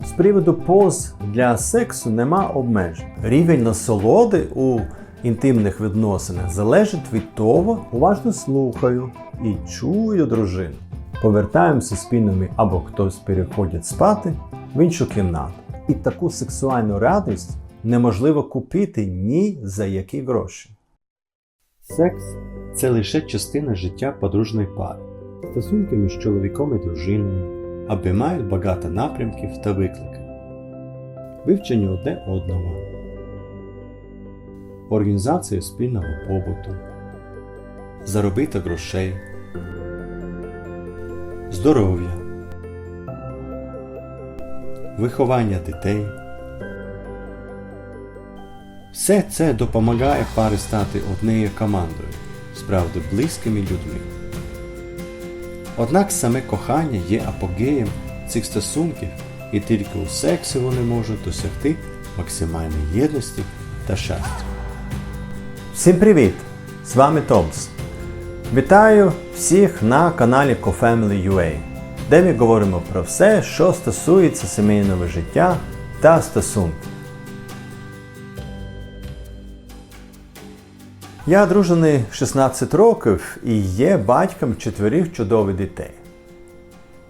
З приводу поз для сексу нема обмежень. Рівень насолоди у інтимних відносинах залежить від того, уважно слухаю і чую дружину. Повертаємося спільними або хтось переходить спати в іншу кімнату. І таку сексуальну радість неможливо купити ні за які гроші. Секс це лише частина життя подружної пари. Стосунки між чоловіком і дружиною обіймають багато напрямків та викликів. Вивчення одне одного, організація спільного побуту, заробити грошей, здоров'я, виховання дітей. Все це допомагає парі стати однією командою, справді близькими людьми. Однак саме кохання є апогеєм цих стосунків, і тільки у сексі вони можуть досягти максимальної єдності та щастя. Всім привіт! З вами Томс. Вітаю всіх на каналі CoFamily.ua, де ми говоримо про все, що стосується сімейного життя та стосунків. Я одружений 16 років і є батьком чотирьох чудових дітей.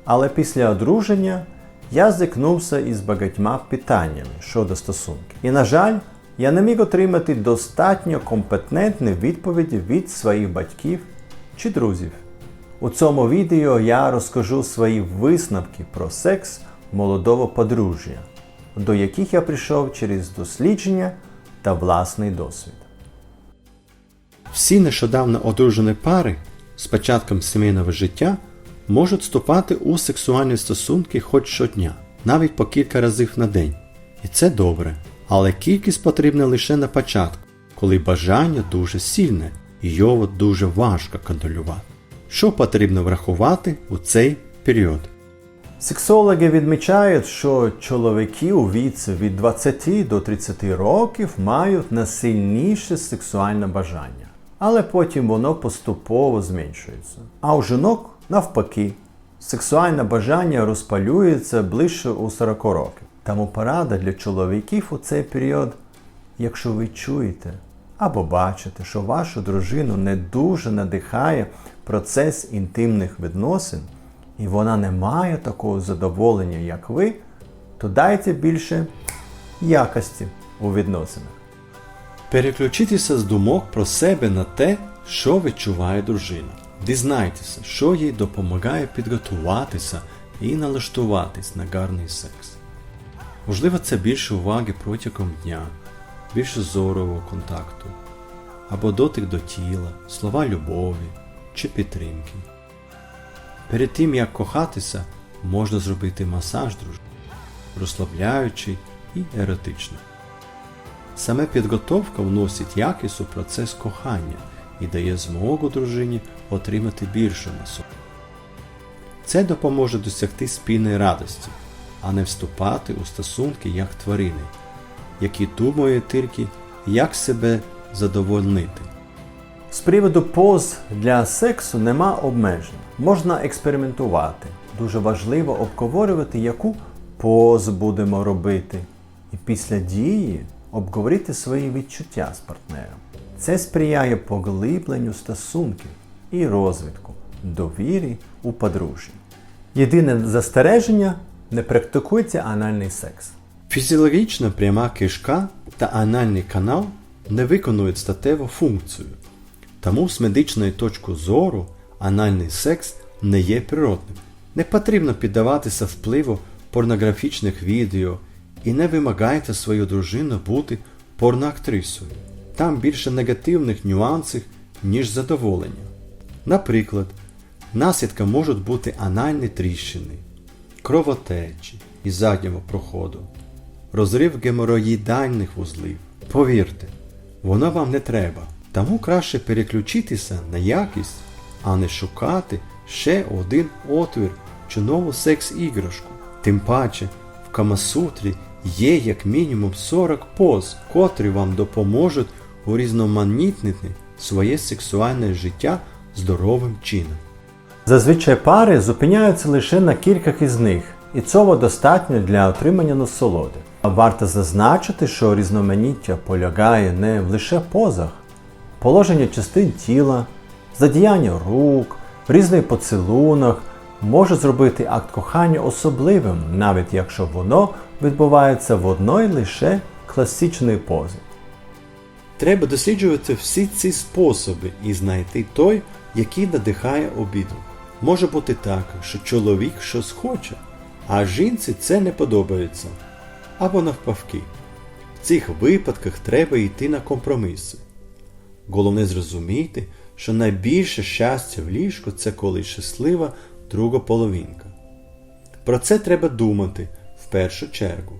Але після одруження я зіткнувся із багатьма питаннями щодо стосунків. І, на жаль, я не міг отримати достатньо компетентні відповіді від своїх батьків чи друзів. У цьому відео я розкажу свої висновки про секс молодого подружжя, до яких я прийшов через дослідження та власний досвід. Всі нещодавно одружені пари з початком сімейного життя можуть вступати у сексуальні стосунки хоч щодня, навіть по кілька разів на день. І це добре. Але кількість потрібна лише на початку, коли бажання дуже сильне і його дуже важко контролювати. Що потрібно врахувати у цей період? Сексологи відмічають, що чоловіки у віці від 20 до 30 років мають найсильніше сексуальне бажання, але потім воно поступово зменшується. А у жінок навпаки, сексуальне бажання розпалюється ближче у 40 років. Тому порада для чоловіків у цей період, якщо ви чуєте або бачите, що вашу дружину не дуже надихає процес інтимних відносин, і вона не має такого задоволення, як ви, то дайте більше якості у відносинах. Переключитися з думок про себе на те, що відчуває дружина. Дізнайтеся, що їй допомагає підготуватися і налаштуватись на гарний секс. Можливо, це більше уваги протягом дня, більше зорового контакту, або дотик до тіла, слова любові чи підтримки. Перед тим як кохатися, можна зробити масаж дружини, розслабляючий і еротичний. Саме підготовка вносить якість у процес кохання і дає змогу дружині отримати більше насолоду. Це допоможе досягти спільної радості, а не вступати у стосунки як тварини, які думають тільки, як себе задовольнити. З приводу поз для сексу нема обмежень. Можна експериментувати. Дуже важливо обговорювати, яку позу будемо робити. І після дії обговорити свої відчуття з партнером. Це сприяє поглибленню стосунків і розвитку довірі у подружжі. Єдине застереження не практикуйте анальний секс. Фізіологічна пряма кишка та анальний канал не виконують статеву функцію, тому з медичної точки зору анальний секс не є природним. Не потрібно піддаватися впливу порнографічних відео і не вимагайте свою дружину бути порноактрисою. Там більше негативних нюансів, ніж задоволення. Наприклад, наслідком можуть бути анальні тріщини, кровотечі із заднього проходу, розрив геморроїдальних вузлів. Повірте, воно вам не треба, тому краще переключитися на якість, а не шукати ще один отвір чи нову секс-іграшку. Тим паче, в Камасутрі є як мінімум 40 поз, котрі вам допоможуть урізноманітнити своє сексуальне життя здоровим чином. Зазвичай пари зупиняються лише на кількох із них І цього достатньо для отримання насолоди. Варто зазначити, що різноманіття полягає не лише позах, положення частин тіла, задіяння рук, різний поцілунок може зробити акт кохання особливим, навіть якщо воно відбувається в одної лише класичної пози. Треба досліджувати всі ці способи і знайти той, який надихає обіду. Може бути так, що чоловік щось хоче, а жінці це не подобається. Або навпаки. В цих випадках треба йти на компроміси. Головне зрозуміти, що найбільше щастя в ліжку це коли щаслива друга половинка. Про це треба думати першу чергу.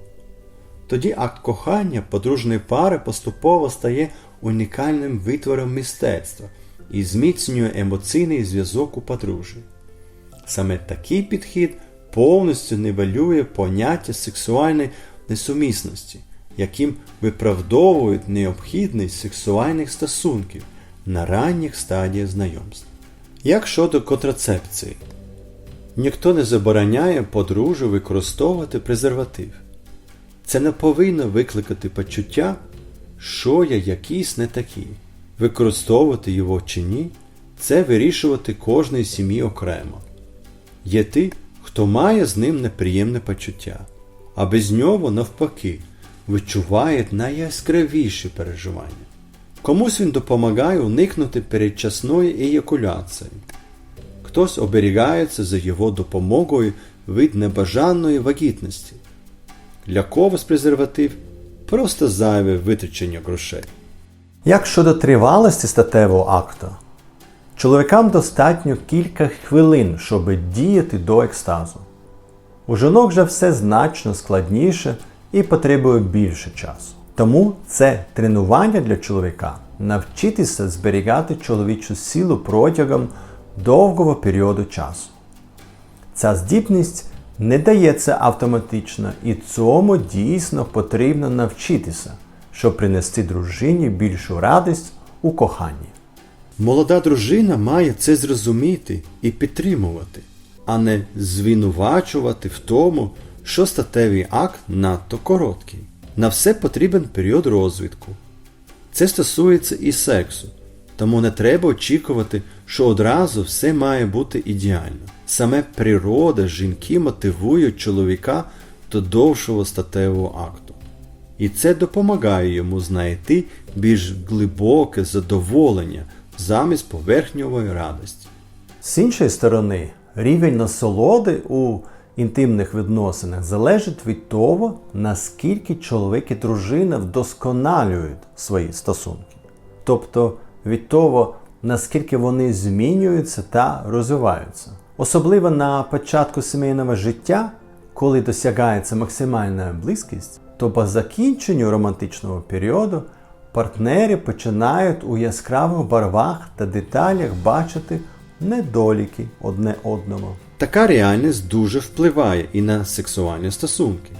Тоді акт кохання подружної пари поступово стає унікальним витвором мистецтва і зміцнює емоційний зв'язок у подружжі. Саме такий підхід повністю нивелює поняття сексуальної несумісності, яким виправдовують необхідність сексуальних стосунків на ранніх стадіях знайомств. Як щодо контрацепції, ніхто не забороняє подружжю використовувати презерватив. Це не повинно викликати почуття, що я якийсь не такий. Використовувати його чи ні, це вирішувати кожної сім'ї окремо. Є ті, хто має з ним неприємне почуття, а без нього, навпаки, відчуває найяскравіші переживання. Комусь він допомагає уникнути передчасної еякуляції. Хтось оберігається за його допомогою від небажаної вагітності. Для когось презерватив просто зайве витрачення грошей. Як щодо тривалості статевого акту, чоловікам достатньо кілька хвилин, щоб діяти до екстазу. У жінок же все значно складніше і потребує більше часу. Тому це тренування для чоловіка навчитися зберігати чоловічу силу протягом довгого періоду часу. Ця здібність не дається автоматично, і цьому дійсно потрібно навчитися, щоб принести дружині більшу радість у коханні. Молода дружина має це зрозуміти і підтримувати, а не звинувачувати в тому, що статевий акт надто короткий. На все потрібен період розвитку. Це стосується і сексу, тому не треба очікувати, що одразу все має бути ідеально. Саме природа жінки мотивує чоловіка до довшого статевого акту. І це допомагає йому знайти більш глибоке задоволення замість поверхньової радості. З іншої сторони, рівень насолоди у інтимних відносинах залежить від того, наскільки чоловік і дружина вдосконалюють свої стосунки. Тобто від того, наскільки вони змінюються та розвиваються. Особливо на початку сімейного життя, коли досягається максимальна близькість, то по закінченню романтичного періоду партнери починають у яскравих барвах та деталях бачити недоліки одне одного. Така реальність дуже впливає і на сексуальні стосунки.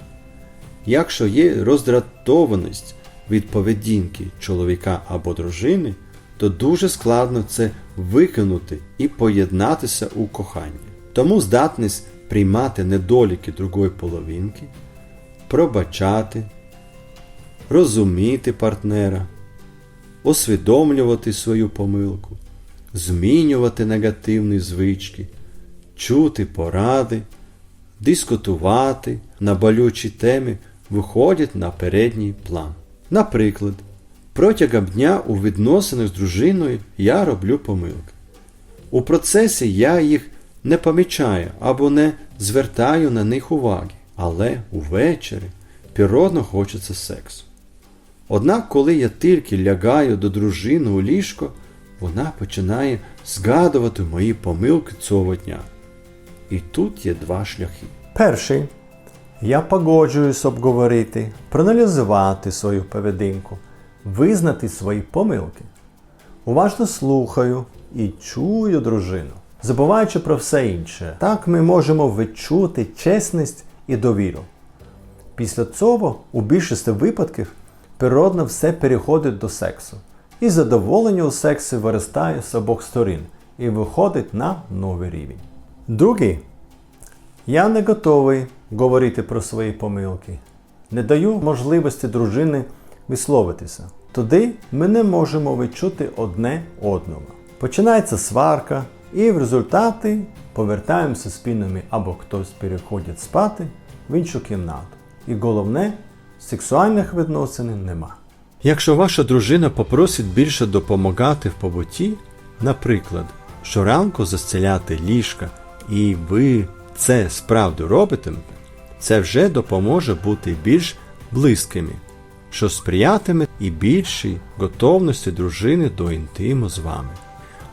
Якщо є роздратованість від поведінки чоловіка або дружини, то дуже складно це викинути і поєднатися у коханні. Тому здатність приймати недоліки другої половинки, пробачати, розуміти партнера, усвідомлювати свою помилку, змінювати негативні звички, чути поради, дискутувати на болючі теми виходять на передній план. Наприклад, протягом дня у відносинах з дружиною я роблю помилки. У процесі я їх не помічаю або не звертаю на них уваги, але увечері природно хочеться сексу. Однак, коли я тільки лягаю до дружини у ліжко, вона починає згадувати мої помилки цього дня. І тут є два шляхи. Перший. Я погоджуюсь обговорити, проаналізувати свою поведінку, визнати свої помилки. Уважно слухаю і чую дружину, забуваючи про все інше. Так ми можемо відчути чесність і довіру. Після цього, у більшості випадків, природно все переходить до сексу. І задоволення у сексі виростає з обох сторін і виходить на новий рівень. Другий. Я не готовий говорити про свої помилки. Не даю можливості дружини висловитися. Тоді ми не можемо відчути одне одного. Починається сварка, і в результаті повертаємося спинами або хтось переходить спати в іншу кімнату. І головне, сексуальних відносин нема. Якщо ваша дружина попросить більше допомагати в побуті, наприклад, щоранку застеляти ліжка, і ви це справді робитимете, це вже допоможе бути більш близькими, що сприятиме і більшій готовності дружини до інтиму з вами.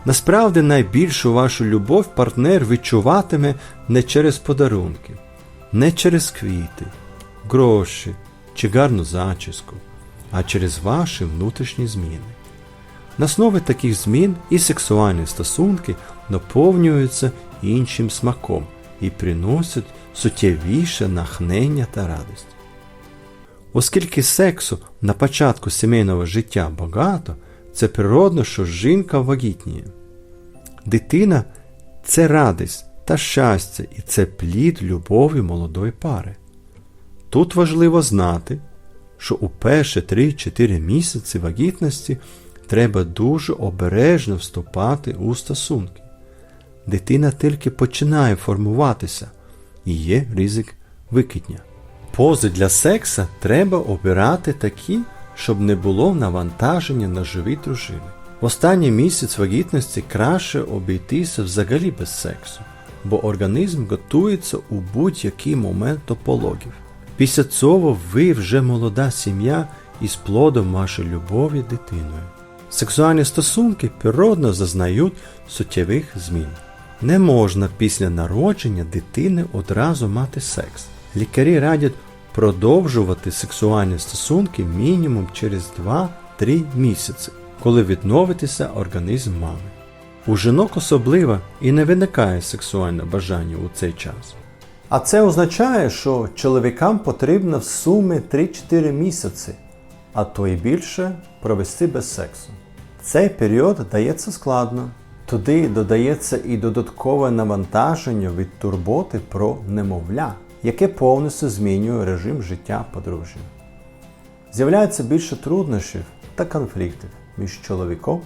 Насправді найбільшу вашу любов партнер відчуватиме не через подарунки, не через квіти, гроші чи гарну зачіску, а через ваші внутрішні зміни. На основі таких змін і сексуальні стосунки наповнюються іншим смаком і приносять суттєвіше нахнення та радість. Оскільки сексу на початку сімейного життя багато, це природно, що жінка вагітніє. Дитина це радість та щастя, і це плід любові молодої пари. Тут важливо знати, що у перші 3-4 місяці вагітності треба дуже обережно вступати у стосунки. Дитина тільки починає формуватися і є ризик викидня. Пози для секса треба обирати такі, щоб не було навантаження на живіт дружини. В останній місяць вагітності краще обійтися взагалі без сексу, бо організм готується у будь-який момент до пологів. Після цього ви вже молода сім'я із плодом вашої любові дитиною. Сексуальні стосунки природно зазнають суттєвих змін. Не можна після народження дитини одразу мати секс. Лікарі радять продовжувати сексуальні стосунки мінімум через 2-3 місяці, коли відновитися організм мами. У жінок особливо і не виникає сексуальне бажання у цей час. А це означає, що чоловікам потрібно в сумі 3-4 місяці, а то й більше провести без сексу. Цей період дається складно. Туди додається і додаткове навантаження від турботи про немовля, яке повністю змінює режим життя подружжя. З'являється більше труднощів та конфліктів між чоловіком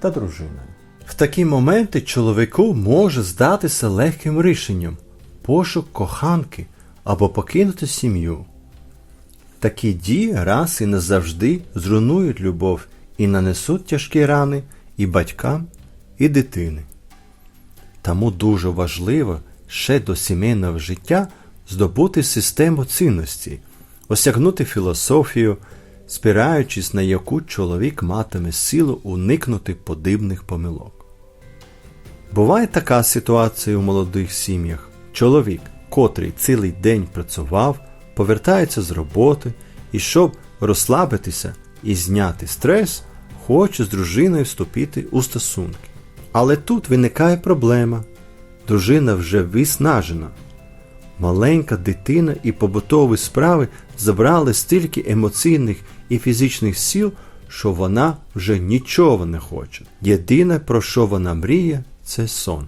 та дружиною. В такі моменти чоловіку може здатися легким рішенням пошук коханки або покинути сім'ю. Такі дії раз і назавжди зруйнують любов і нанесуть тяжкі рани і батькам, і дитини. Тому дуже важливо ще до сімейного життя здобути систему цінностей, осягнути філософію, спираючись на яку чоловік матиме силу уникнути подібних помилок. Буває така ситуація у молодих сім'ях. Чоловік, котрий цілий день працював, повертається з роботи і, щоб розслабитися і зняти стрес, хоче з дружиною вступити у стосунки. Але тут виникає проблема. Дружина вже виснажена. Маленька дитина і побутові справи забрали стільки емоційних і фізичних сил, що вона вже нічого не хоче. Єдине, про що вона мріє, це сон.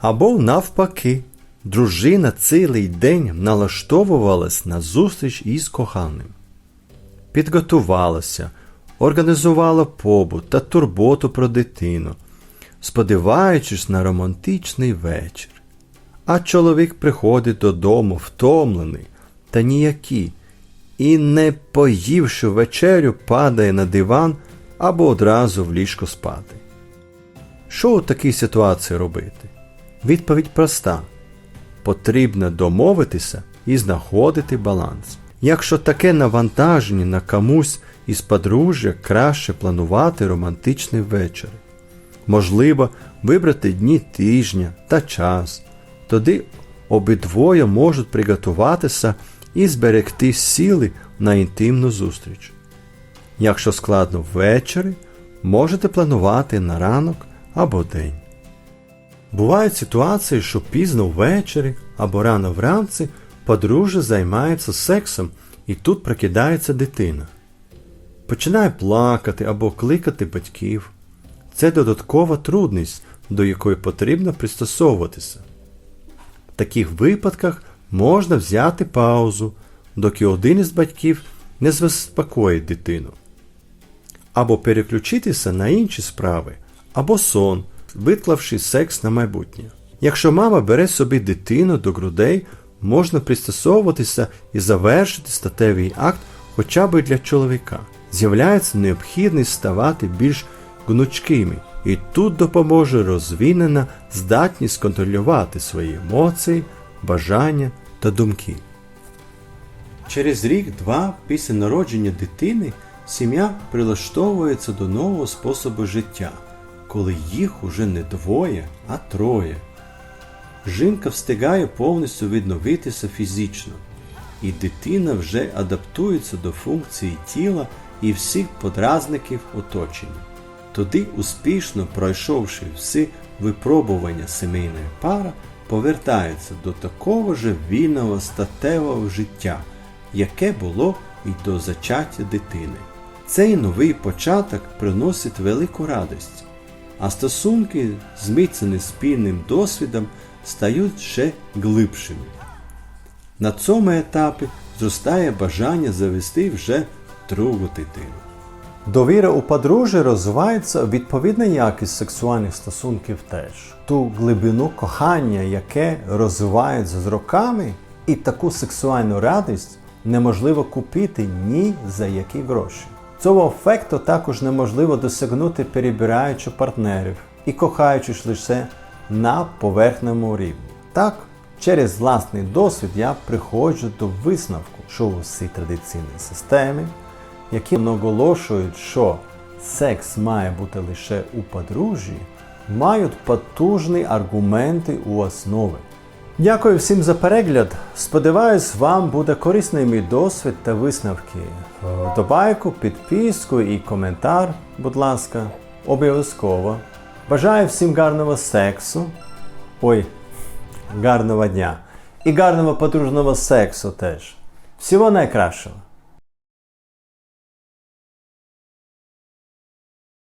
Або навпаки, дружина цілий день налаштовувалась на зустріч із коханим. Підготувалася, організувала побут та турботу про дитину, сподіваючись на романтичний вечір. А чоловік приходить додому втомлений та ніякий, і, не поївши вечерю, падає на диван або одразу в ліжко спати. Що у такій ситуації робити? Відповідь проста: потрібно домовитися і знаходити баланс. Якщо таке навантаження на комусь із подружжя, краще планувати романтичний вечір. Можливо, вибрати дні тижня та час. Тоді обидвоє можуть приготуватися і зберегти сили на інтимну зустріч. Якщо складно ввечері, можете планувати на ранок або день. Бувають ситуації, що пізно ввечері або рано вранці подружжя займається сексом і тут прокидається дитина. Починає плакати або кликати батьків. Це додаткова трудність, до якої потрібно пристосовуватися. В таких випадках можна взяти паузу, доки один із батьків не заспокоїть дитину. Або переключитися на інші справи, або сон, виклавши секс на майбутнє. Якщо мама бере собі дитину до грудей, можна пристосовуватися і завершити статевий акт хоча б для чоловіка. З'являється необхідність ставати більш гнучкими, і тут допоможе розвинена здатність контролювати свої емоції, бажання та думки. Через рік-два після народження дитини сім'я прилаштовується до нового способу життя, коли їх уже не двоє, а троє. Жінка встигає повністю відновитися фізично, і дитина вже адаптується до функції тіла і всіх подразників оточення. Тоді, успішно пройшовши всі випробування сімейної пара, повертається до такого ж вільного статевого життя, яке було і до зачаття дитини. Цей новий початок приносить велику радість, а стосунки, зміцнені спільним досвідом, стають ще глибшими. На цьому етапі зростає бажання завести вже другу дитину. Довіра у подружжя розвивається відповідна якість сексуальних стосунків теж. Ту глибину кохання, яке розвивається з роками, і таку сексуальну радість неможливо купити ні за які гроші. Цього ефекту також неможливо досягнути перебираючи партнерів і кохаючись лише на поверхному рівні. Так, через власний досвід я приходжу до висновку, що усі традиційні системи які наголошують, що секс має бути лише у подружжі, мають потужні аргументи у основі. Дякую всім за перегляд. Сподіваюсь, вам буде корисний мій досвід та висновки. Вподобайку, підписку і коментар, будь ласка, обов'язково. Бажаю всім гарного сексу. Ой, гарного дня. І гарного подружного сексу теж. Всього найкращого.